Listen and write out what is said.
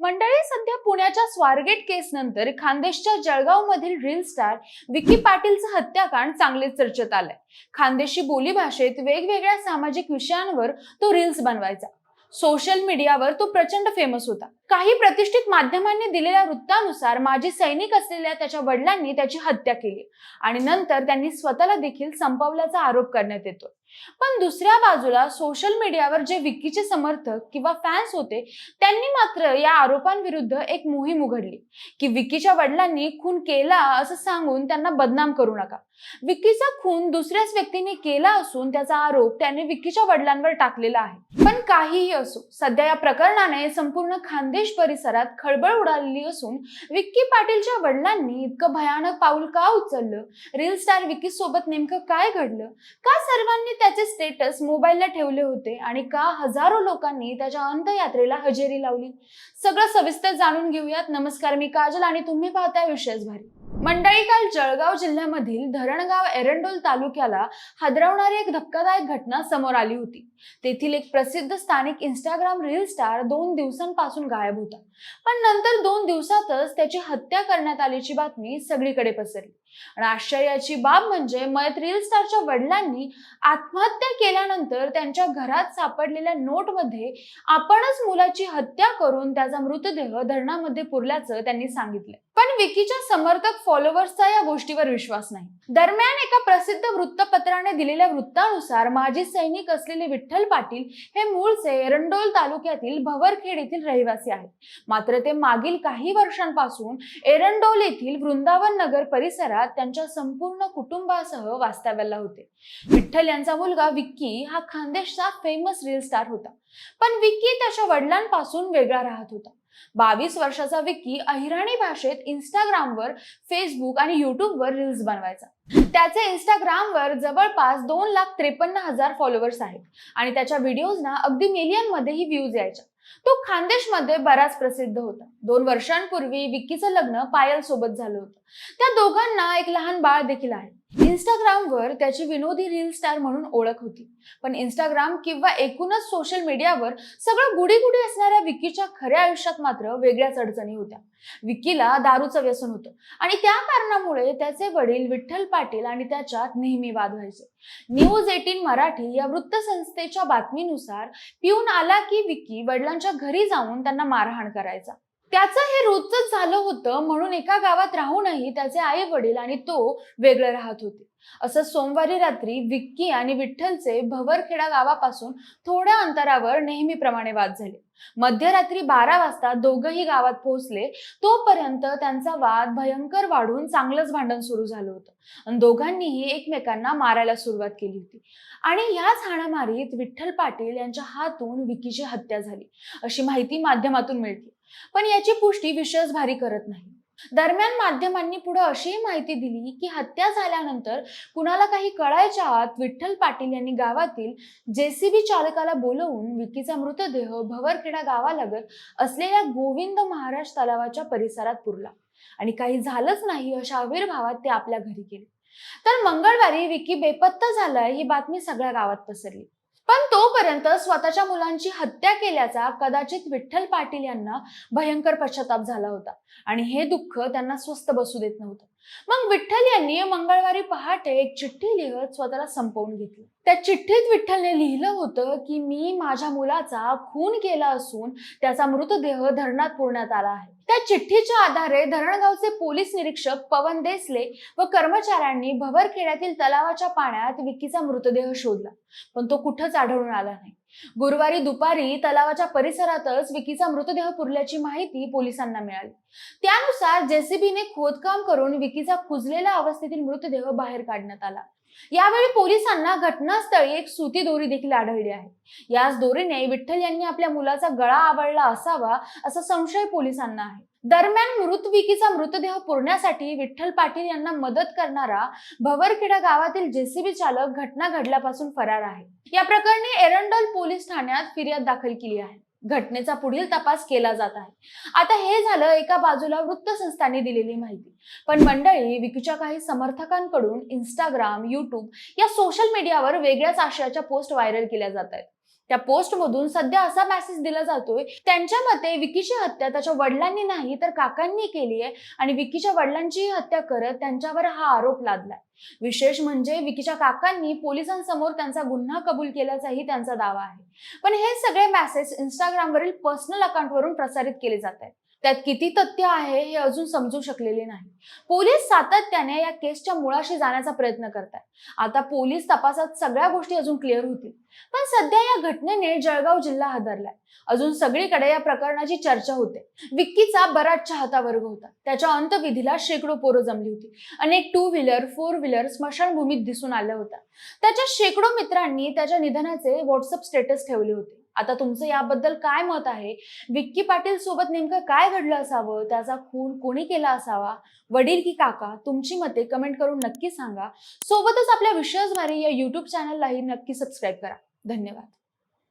मंडळी सध्या पुण्याच्या स्वारगेट केस नंतर खानदेशच्या जळगाव मधील रील स्टार विकी पाटीलचं हत्याकांड चांगलेच चर्चेत आलंय. खानदेशी बोलीभाषेत वेगवेगळ्या सामाजिक विषयांवर तो रील्स बनवायचा. सोशल मीडियावर तो प्रचंड फेमस होता. काही प्रतिष्ठित माध्यमांनी दिलेल्या वृत्तानुसार माजी सैनिक असलेल्या त्याच्या वडिलांनी त्याची हत्या केली. आणि नंतर त्यांनी स्वतःला देखील संपवल्याचा आरोप करण्यात येतो पण दुसऱ्या बाजूला सोशल मीडियावर जे विकीचे समर्थक किंवा फॅन्स होते त्यांनी मात्र या आरोपांविरुद्ध एक मोहीम उघडली की विकीच्या वडिलांनी खून केला असं सांगून त्यांना बदनाम करू नका. विकीचा खून दुसऱ्याच व्यक्तीने केला असून त्याचा आरोप त्याने विकीच्या वडिलांवर टाकलेला आहे. पण काहीही असो सध्या या प्रकरणाने संपूर्ण खानदेश परिसरात खळबळ उडालेली असून विक्की पाटीलच्या वडिलांनी इतकं भयानक पाऊल का उचललं? रील स्टार विकी सोबत नेमकं काय घडलं? का सर्वांनी त्याचे स्टेटस मोबाईलला ठेवले होते आणि का हजारो लोकांनी त्याच्या अंतयात्रेला हजेरी लावली. सगळं सविस्तर जाणून घेऊयात. नमस्कार मी काजल आणि तुम्ही पाहताय विशेष भारी. मंडळी काल जळगाव जिल्ह्यामधील धरणगाव एरंडोल तालुक्याला हादरवणारी एक धक्कादायक घटना समोर आली होती. तेथील एक प्रसिद्ध स्थानिक इंस्टाग्राम रील स्टार दोन दिवसांपासून गायब होता. पण नंतर दोन दिवसातच त्याची हत्या करण्यात आल्याची बातमी सगळीकडे पसरली. आणि आश्चर्याची बाब म्हणजे मयत रील स्टारच्या वडिलांनी आत्महत्या केल्यानंतर त्यांच्या घरात सापडलेल्या नोटमध्ये आपणच मुलाची हत्या करून त्याचा मृतदेह धरणामध्ये पुरल्याचं त्यांनी सांगितलं. पण विकीच्या समर्थक फॉलोअर्सचा या गोष्टीवर विश्वास नाही. दरम्यान एका प्रसिद्ध वृत्तपत्राने दिलेल्या वृत्तानुसार माजी सैनिक असलेले विठ्ठल पाटील हे मूळचे एरंडोल तालुक्यातील भवरखेड येथील रहिवासी आहेत. मात्र ते मागील काही वर्षांपासून एरंडोल येथील वृंदावन नगर परिसरात त्यांच्या संपूर्ण कुटुंबासह वास्तव्याला होते. विठ्ठल यांचा मुलगा विक्की हा खानदेशचा फेमस रील स्टार होता. पण विक्की त्याच्या वडिलांपासून वेगळा राहत होता. बावीस वर्षाचा विक्की अहिराणी भाषेत इंस्टाग्रामवर फेसबुक आणि युट्यूबवर रील्स बनवायचा. त्याचे इंस्टाग्रामवर जवळपास दोन लाख त्रेपन्न हजार फॉलोअर्स आहेत. आणि त्याच्या व्हिडिओजना अगदी मिलियनमध्येही व्ह्यूज यायच्या. तो खानदेशमध्ये बराच प्रसिद्ध होता. दोन वर्षांपूर्वी विक्कीचं लग्न पायल सोबत झालं होतं. त्या दोघांना एक लहान बाळ देखील आहे. इंस्टाग्रामवर त्याची विनोदी रील स्टार म्हणून ओळख होती. पण इंस्टाग्राम किंवा एकूणच सोशल मीडियावर सगळं गुडीगुडी असणाऱ्या विकीच्या खऱ्या आयुष्यात मात्र वेगळ्याच अडचणी होत्या. विकीला दारूचं व्यसन होतं आणि त्या कारणामुळे त्याचे वडील विठ्ठल पाटील आणि त्याच्यात नेहमी वाद व्हायचे. न्यूज एटीन मराठी या वृत्तसंस्थेच्या बातमीनुसार पिऊन आला की विकी वडिलांच्या घरी जाऊन त्यांना मारहाण करायचा. त्याचं हे रोजच झालं होतं म्हणून एका गावात राहूनही त्याचे आई वडील आणि तो वेगळे राहत होते. असं सोमवारी रात्री विक्की आणि विठ्ठलचे भवरखेडा गावापासून थोड्या अंतरावर नेहमीप्रमाणे वाद झाले. मध्यरात्री बारा वाजता दोघंही गावात पोहोचले तोपर्यंत त्यांचा वाद भयंकर वाढून चांगलंच भांडण सुरू झालं होतं आणि दोघांनीही एकमेकांना मारायला सुरुवात केली होती. आणि ह्याच हाणामारीत विठ्ठल पाटील यांच्या हातून विकीची हत्या झाली अशी माहिती माध्यमातून मिळते. पण याची पुष्टी विशेष भारी करत नाही. दरम्यान माध्यमांनी पुढे अशी माहिती दिली की हत्या झाल्यानंतर कुणाला काही कळायच्या आत विठ्ठल पाटील यांनी गावातील जेसीबी चालकाला बोलवून विकीचा मृतदेह भवरखेडा गावालगत असलेल्या गोविंद महाराज तलावाच्या परिसरात पुरला. आणि काही झालंच नाही अशा आविर्भावात ते आपल्या घरी गेले. तर मंगळवारी विकी बेपत्ता झालाय ही बातमी सगळ्या गावात पसरली. पण तोपर्यंत स्वतःच्या मुलांची हत्या केल्याचा कदाचित विठ्ठल पाटील यांना भयंकर पश्चाताप झाला होता. आणि हे दुःख त्यांना स्वस्थ बसू देत नव्हतं. मग विठ्ठल यांनी मंगळवारी पहाटे एक चिठ्ठी लिहत स्वतःला संपवून घेतली. त्या चिठ्ठीत विठ्ठलने लिहिलं होतं की मी माझ्या मुलाचा खून केला असून त्याचा मृतदेह धरणात पुरण्यात आला आहे. त्या चिठ्ठीच्या आधारे धरणगावचे पोलीस निरीक्षक पवन देसले व कर्मचाऱ्यांनी भवरखेड्यातील तलावाच्या पाण्यात विकीचा मृतदेह शोधला. पण तो कुठंच आढळून आला नाही. गुरुवारी दुपारी तलावाच्या परिसरातच विकीचा मृतदेह पुरल्याची माहिती पोलिसांना मिळाली. त्यानुसार जेसीबीने खोदकाम करून विकीचा कुजलेल्या अवस्थेतील मृतदेह बाहेर काढण्यात आला. यावेळी पोलिसांना घटनास्थळी एक सुती दोरी देखील आढळली आहे. याच दोरीने विठ्ठल यांनी आपल्या मुलाचा गळा आवळला असावा असा संशय पोलिसांना आहे. दरम्यान मृत विकीचा मृतदेह पुरण्यासाठी विठ्ठल पाटील यांना मदत करणारा भवरखेडा गावातील जेसीबी चालक घटना घडल्यापासून फरार आहे. या प्रकरणी एरंडल पोलीस ठाण्यात फिर्याद दाखल केली आहे. घटनेचा पुढील तपास केला जात आहे. आता हे झालं एका बाजूला वृत्तसंस्थांनी दिलेली माहिती. पण मंडळी विकीच्या काही समर्थकांकडून इंस्टाग्राम युट्यूब या सोशल मीडियावर वेगळ्याच आशयाच्या पोस्ट व्हायरल केल्या जात आहेत. त्या पोस्टमधून सध्या असा मेसेज दिला जातोय त्यांच्या मते विकीची हत्या त्याच्या वडिलांनी नाही तर काकांनी केली आहे. आणि विकीच्या वडिलांची हत्या करत त्यांच्यावर हा आरोप लादलाय. विशेष म्हणजे विकीच्या काकांनी पोलिसांसमोर त्यांचा गुन्हा कबूल केल्याचाही त्यांचा दावा आहे. पण हे सगळे मेसेज इंस्टाग्रामवरील पर्सनल अकाउंटवरून प्रसारित केले जात आहेत. त्यात किती तथ्य आहे हे अजून समजू शकलेले नाही. पोलीस सातत्याने या केसच्या मुळाशी जाण्याचा प्रयत्न करतात आता पोलीस तपासात सगळ्या गोष्टी अजून क्लिअर होतील. पण सध्या या घटनेने जळगाव जिल्हा हादरलाय. अजून सगळीकडे या प्रकरणाची चर्चा होते. विक्कीचा बराच चाहता वर्ग होता. त्याच्या अंतविधीला शेकडो पोरं जमली होती. अनेक टू व्हीलर फोर व्हीलर स्मशानभूमीत दिसून आल्या होत्या. त्याच्या शेकडो मित्रांनी त्याच्या निधनाचे व्हॉट्सअप स्टेटस ठेवले होते. आता तुमचं याबद्दल काय मत आहे? विक्की पाटील सोबत नेमकं काय घडलं असावं? त्याचा खून कोणी केला असावा? वडील की काका? तुमची मते कमेंट करून नक्की सांगा. सोबतच आपल्या विश्वासभारी या युट्यूब चॅनललाही नक्की सबस्क्राईब करा. धन्यवाद.